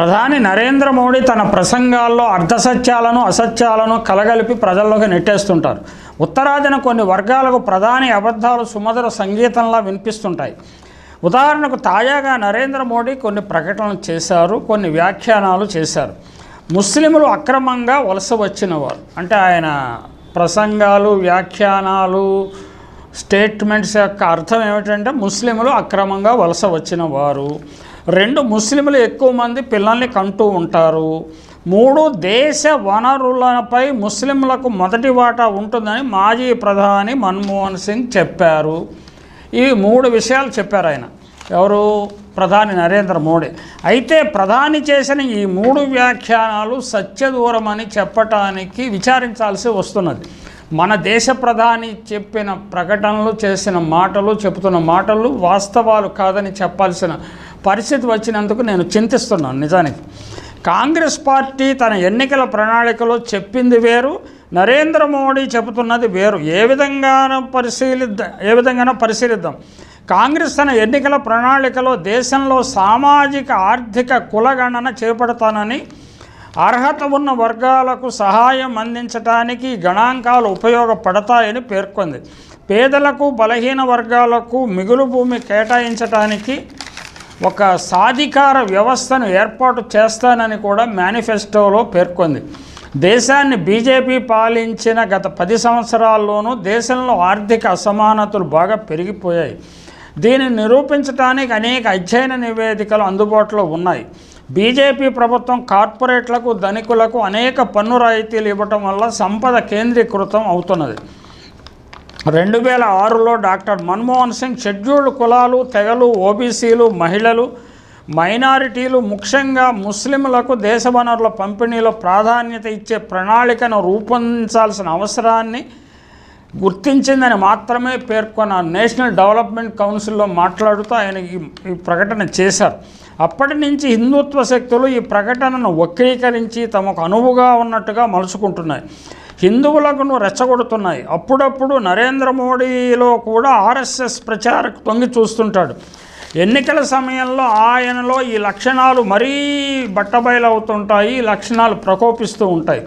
ప్రధాని నరేంద్ర మోడీ తన ప్రసంగాల్లో అర్ధసత్యాలను అసత్యాలను కలగలిపి ప్రజల్లోకి నెట్టేస్తుంటారు. ఉత్తరాదిన కొన్ని వర్గాలకు ప్రధాని అబద్ధాలు సుమధుర సంగీతంలా వినిపిస్తుంటాయి. ఉదాహరణకు తాజాగా నరేంద్ర మోడీ కొన్ని ప్రకటనలు చేశారు కొన్ని వ్యాఖ్యానాలు చేశారు. ముస్లింలు అక్రమంగా వలస వచ్చిన వారు అంటే ఆయన ప్రసంగాలు వ్యాఖ్యానాలు స్టేట్మెంట్స్ యొక్క అర్థం ఏమిటంటే ముస్లింలు అక్రమంగా వలస వచ్చిన వారు రెండు ముస్లింలు ఎక్కువ మంది పిల్లల్ని కంటూ ఉంటారు. మూడు దేశ వనరులపై ముస్లింలకు మొదటి వాటా ఉంటుందని మాజీ ప్రధాని మన్మోహన్ సింగ్ చెప్పారు. ఈ మూడు విషయాలు చెప్పారు ఆయన. ఎవరు? ప్రధాని నరేంద్ర మోడీ. అయితే ప్రధాని చేసిన ఈ మూడు వ్యాఖ్యానాలు సత్యదూరమని చెప్పటానికి విచారించాల్సి వస్తున్నది. మన దేశ ప్రధాని చెప్పిన ప్రకటనలు చేసిన మాటలు చెబుతున్న మాటలు వాస్తవాలు కాదని చెప్పాల్సిన పరిస్థితి వచ్చినందుకు నేను చింతిస్తున్నాను నిజానికి. కాంగ్రెస్ పార్టీ తన ఎన్నికల ప్రణాళికలో చెప్పింది వేరు నరేంద్ర మోడీ చెబుతున్నది వేరు. ఏ విధంగానూ పరిశీలిద్దాం ఏ విధంగానో పరిశీలిద్దాం. కాంగ్రెస్ తన ఎన్నికల ప్రణాళికలో దేశంలో సామాజిక ఆర్థిక కులగణన చేపడతానని అర్హత ఉన్న వర్గాలకు సహాయం అందించడానికి గణాంకాలు ఉపయోగపడతాయని పేర్కొంది. పేదలకు బలహీన వర్గాలకు మిగులు భూమి కేటాయించడానికి ఒక సాధికార వ్యవస్థను ఏర్పాటు చేస్తానని కూడా మేనిఫెస్టోలో పేర్కొంది. దేశాన్ని బీజేపీ పాలించిన గత పది సంవత్సరాల్లోనూ దేశంలో ఆర్థిక అసమానతలు బాగా పెరిగిపోయాయి. దీనిని నిరూపించడానికి అనేక అధ్యయన నివేదికలు అందుబాటులో ఉన్నాయి. బీజేపీ ప్రభుత్వం కార్పొరేట్లకు ధనికులకు అనేక పన్ను రాయితీలు ఇవ్వటం వల్ల సంపద కేంద్రీకృతం అవుతున్నది. రెండు వేల ఆరులో డాక్టర్ మన్మోహన్ సింగ్ షెడ్యూల్డ్ కులాలు తెగలు ఓబీసీలు మహిళలు మైనారిటీలు ముఖ్యంగా ముస్లింలకు దేశ వనరుల పంపిణీలో ప్రాధాన్యత ఇచ్చే ప్రణాళికను రూపొందించాల్సిన అవసరాన్ని గుర్తించిందని మాత్రమే పేర్కొన్న నేషనల్ డెవలప్మెంట్ కౌన్సిల్లో మాట్లాడుతూ ఆయన ఈ- ఈ ప్రకటన చేశారు. అప్పటి నుంచి హిందుత్వ శక్తులు ఈ ప్రకటనను వక్రీకరించి తమకు అనువుగా ఉన్నట్టుగా మలుచుకుంటున్నాయి. హిందువులకు రెచ్చగొడుతున్నాయి. అప్పుడప్పుడు నరేంద్ర మోడీలో కూడా ఆర్ఎస్ఎస్ ప్రచారకు తొంగి చూస్తుంటాడు. ఎన్నికల సమయంలో ఆయనలో ఈ లక్షణాలు మరీ బట్టబయలవుతుంటాయి లక్షణాలు ప్రకోపిస్తూ ఉంటాయి.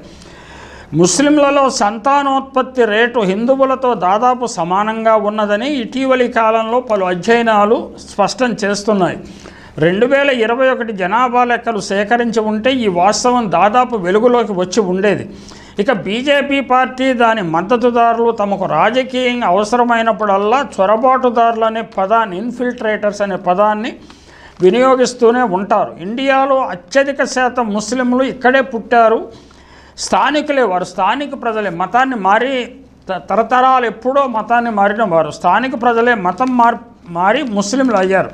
ముస్లింలలో సంతానోత్పత్తి రేటు హిందువులతో దాదాపు సమానంగా ఉన్నదని ఇటీవలి కాలంలో పలు అధ్యయనాలు స్పష్టం చేస్తున్నాయి. రెండు వేల ఇరవై ఒకటి జనాభా లెక్కలు సేకరించి ఉంటే ఈ వాస్తవం దాదాపు వెలుగులోకి వచ్చి ఉండేది. ఇక బీజేపీ పార్టీ దాని మద్దతుదారులు తమకు రాజకీయంగా అవసరమైనప్పుడల్లా చొరబాటుదారులు అనే పదాన్ని ఇన్ఫిల్ట్రేటర్స్ అనే పదాన్ని వినియోగిస్తూనే ఉంటారు. ఇండియాలో అత్యధిక శాతం ముస్లింలు ఇక్కడే పుట్టారు. స్థానికులే వారు. స్థానిక ప్రజలే మతాన్ని మారి త- తరతరాలు ఎప్పుడో మతాన్ని మారిన వారు. స్థానిక ప్రజలే మతం మారి మారి ముస్లింలు అయ్యారు.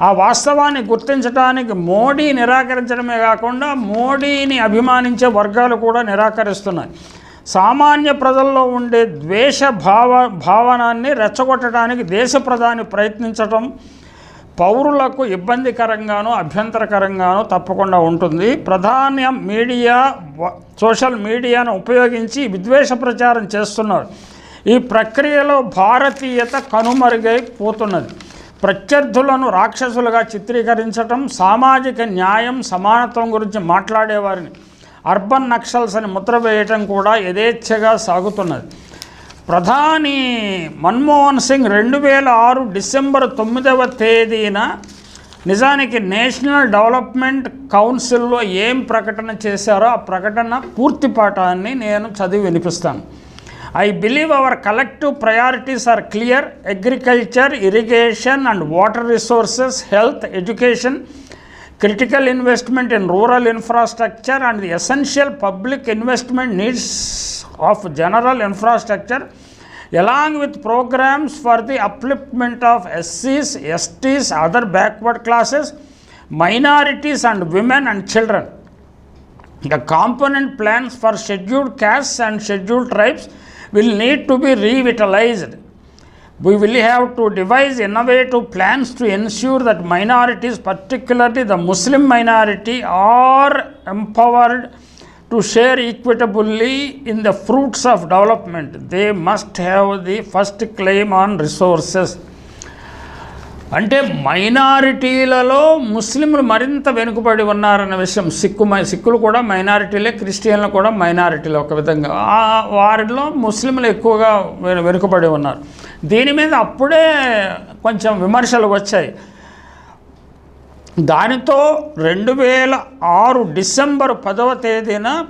ఆ వాస్తవాన్ని గుర్తించడానికి మోడీ నిరాకరించడమే కాకుండా మోడీని అభిమానించే వర్గాలు కూడా నిరాకరిస్తున్నాయి. సామాన్య ప్రజల్లో ఉండే ద్వేష భావ భావనాన్ని రెచ్చగొట్టడానికి దేశ ప్రధాని ప్రయత్నించడం పౌరులకు ఇబ్బందికరంగానో అభ్యంతరకరంగానో తప్పకుండా ఉంటుంది. ప్రధాన మీడియా సోషల్ మీడియాను ఉపయోగించి విద్వేష ప్రచారం చేస్తున్నారు. ఈ ప్రక్రియలో భారతీయత కనుమరుగైపోతున్నది ప్రత్యర్థులను రాక్షసులుగా చిత్రీకరించటం సామాజిక న్యాయం సమానత్వం గురించి మాట్లాడేవారిని. అర్బన్ నక్సల్స్ అని ముద్ర వేయటం కూడా యథేచ్ఛగా సాగుతున్నది. ప్రధాని మన్మోహన్ సింగ్ రెండు వేల ఆరు డిసెంబర్ తొమ్మిదవ తేదీన నిజానికి నేషనల్ డెవలప్మెంట్ కౌన్సిల్లో ఏం ప్రకటన చేశారో ఆ ప్రకటన పూర్తి పాఠాన్ని నేను చదివి వినిపిస్తాను. I believe our collective priorities are clear agriculture, irrigation, and water resources, health, education, critical investment in rural infrastructure, and the essential public investment needs of general infrastructure, along with programs for the upliftment of SCs, STs, other backward classes, minorities, and women and children. The component plans for scheduled castes and scheduled tribes will need to be revitalized. We will have to devise innovative plans to ensure that minorities, particularly the Muslim minority, are empowered to share equitably in the fruits of development. They must have the first claim on resources. అంటే మైనారిటీలలో ముస్లింలు మరింత వెనుకబడి ఉన్నారన్న విషయం Sikh my సిక్కులు కూడా మైనారిటీలే క్రిస్టియన్లు కూడా మైనారిటీలే ఒక విధంగా. వారిలో ముస్లింలు ఎక్కువగా వెనుకబడి ఉన్నారు. దీని మీద అప్పుడే కొంచెం విమర్శలు వచ్చాయి. దానితో రెండు వేల ఆరు డిసెంబర్ పదవ తేదీన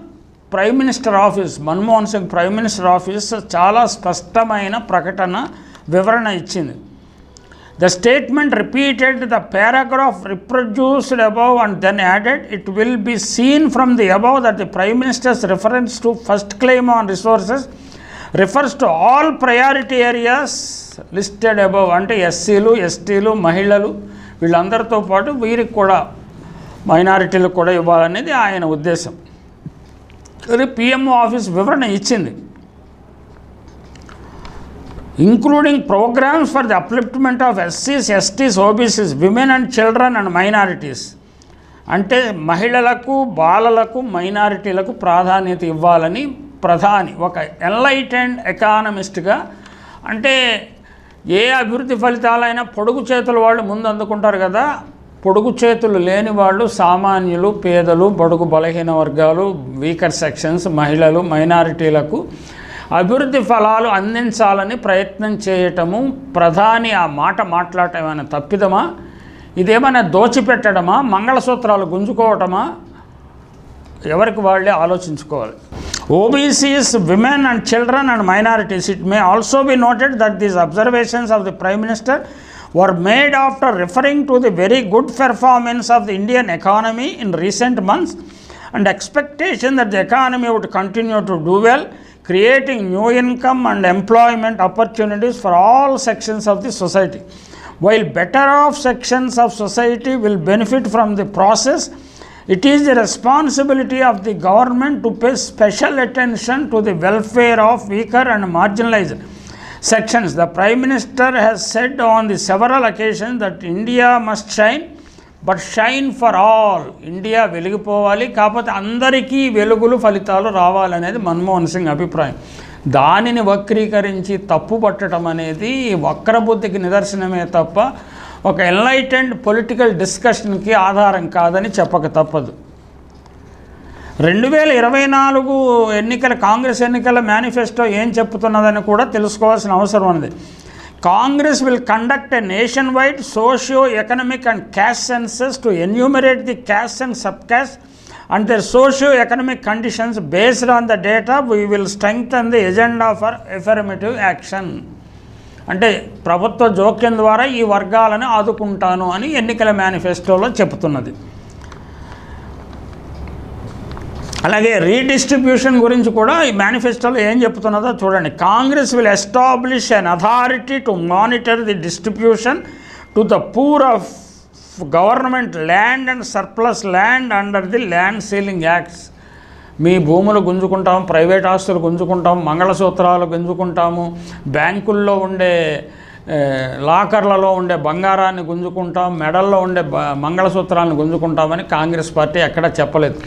prime minister office Manmohan Singh prime minister office చాలా స్పష్టమైన ప్రకటన వివరణ ఇచ్చింది. The statement repeated the paragraph reproduced above and then added it will be seen from the above that the prime minister's reference to first claim on resources refers to all priority areas listed above అంటే ఎస్సీలు ఎస్టీలు మహిళలు వీళ్ళందరితో పాటు వీరికి కూడా మైనారిటీలకు కూడా ఇవ్వాలనేది ఆయన ఉద్దేశం. అది పిఎంఓ ఆఫీస్ వివరణ ఇచ్చింది. Including programmes for the upliftment of ఎస్సీస్ STs OBCs women and children and minorities అంటే మహిళలకు బాలలకు మైనారిటీలకు ప్రాధాన్యత ఇవ్వాలని ప్రధాని ఒక ఎన్లైటెండ్ ఎకానమిస్ట్గా అంటే ఏ అభివృద్ధి ఫలితాలైనా పొడుగు చేతుల వాళ్ళు ముందు అందుకుంటారు కదా పొడుగు చేతులు లేని వాళ్ళు సామాన్యులు పేదలు బడుగు బలహీన వర్గాలు వీకర్ సెక్షన్స్ మహిళలు మైనారిటీలకు అభివృద్ధి ఫలాలు అందించాలని ప్రయత్నం చేయటము ప్రధాని ఆ మాట మాట్లాడటం ఏమైనా తప్పిదమా? ఇదేమైనా దోచిపెట్టడమా? మంగళసూత్రాలు గుంజుకోవటమా? ఎవరికి వాళ్ళే ఆలోచించుకోవాలి. OBCs women and children and minorities it may also be noted that these observations of the prime minister were made after referring to the very good performance of the Indian economy in recent months and expectation that the economy would continue to do well. Creating new income and employment opportunities for all sections of the society. While better off sections of society will benefit from the process, it is the responsibility of the government to pay special attention to the welfare of weaker and marginalized sections. The Prime Minister has said on the several occasions that India must shine but shine for all India వెలిగిపోవాలి కాకపోతే అందరికీ వెలుగులు ఫలితాలు రావాలనేది మన్మోహన్ సింగ్ అభిప్రాయం. దానిని వక్రీకరించి తప్పు పట్టడం అనేది వక్రబుద్ధికి నిదర్శనమే తప్ప ఒక ఎన్లైటెండ్ పొలిటికల్ డిస్కషన్కి ఆధారం కాదని చెప్పక తప్పదు. రెండు వేల ఇరవై నాలుగు ఎన్నికల కాంగ్రెస్ ఎన్నికల మేనిఫెస్టో ఏం చెప్తున్నదని కూడా తెలుసుకోవాల్సిన అవసరం ఉంది Congress will conduct a nation wide socio economic and caste census to enumerate the caste and sub caste and their socio economic conditions based on the data we will strengthen the agenda for affirmative action అంటే ప్రభుత్వ జోక్యం ద్వారా ఈ వర్గాలను ఆదుకుంటాను అని ఎన్నికల మేనిఫెస్టోలో చెబుతున్నది. అలాగే రీడిస్ట్రిబ్యూషన్ గురించి కూడా ఈ మేనిఫెస్టోలో ఏం చెప్తున్నదో చూడండి. Congress will establish an authority to monitor the distribution to the poor of government land and surplus land under the land ceiling acts మీ భూములు గుంజుకుంటాం ప్రైవేట్ ఆస్తులు గుంజుకుంటాం మంగళసూత్రాలు గుంజుకుంటాము బ్యాంకుల్లో ఉండే లాకర్లలో ఉండే బంగారాన్ని గుంజుకుంటాం మెడల్లో ఉండే మంగళసూత్రాలను గుంజుకుంటామని కాంగ్రెస్ పార్టీ ఎక్కడా చెప్పలేదు.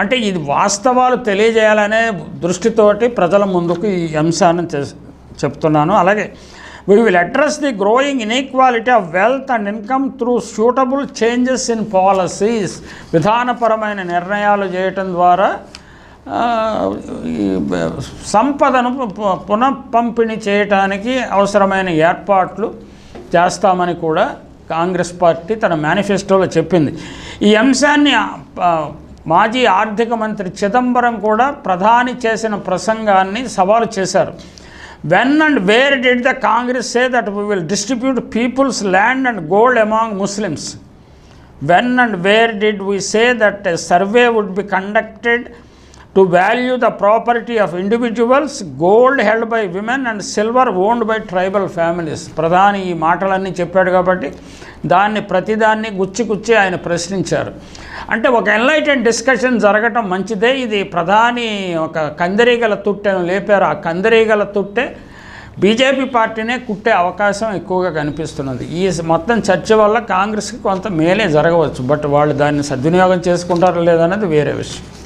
అంటే ఇది వాస్తవాలు తెలియజేయాలనే దృష్టితోటి ప్రజల ముందుకు ఈ అంశాన్ని చెప్తున్నాను. అలాగే we will address the growing inequality of wealth and income through suitable changes in policies విధానపరమైన నిర్ణయాలు చేయటం ద్వారా సంపదను పు- పునఃపంపిణీ చేయటానికి అవసరమైన ఏర్పాట్లు చేస్తామని కూడా కాంగ్రెస్ పార్టీ తన మేనిఫెస్టోలో చెప్పింది. ఈ అంశాన్ని మాజీ ఆర్థిక మంత్రి చిదంబరం కూడా ప్రధాని చేసిన ప్రసంగాన్ని సవాలు చేశారు. When and where did the Congress say that we will distribute people's land and gold among Muslims when and where did we say that survey would be conducted to value the property of individuals gold held by women and silver owned by tribal families ప్రధాని ఈ మాటలన్నీ చెప్పాడు కాబట్టి దాన్ని ప్రతిదాన్ని గుచ్చి గుచ్చి ఆయన ప్రశ్నించారు. అంటే ఒక ఎన్లైటెడ్ డిస్కషన్ జరగటం మంచిదే. ఇది ప్రధాని ఒక కందిరీగల తుట్టెను లేపారు. ఆ కందిరీగల తుట్టె బీజేపీ పార్టీనే కుట్టే అవకాశం ఎక్కువగా కనిపిస్తున్నది. ఈ మొత్తం చర్చ వల్ల కాంగ్రెస్కి కొంత మేలే జరగవచ్చు. బట్ వాళ్ళు దాన్ని సద్వినియోగం చేసుకుంటారో లేదన్నది వేరే విషయం.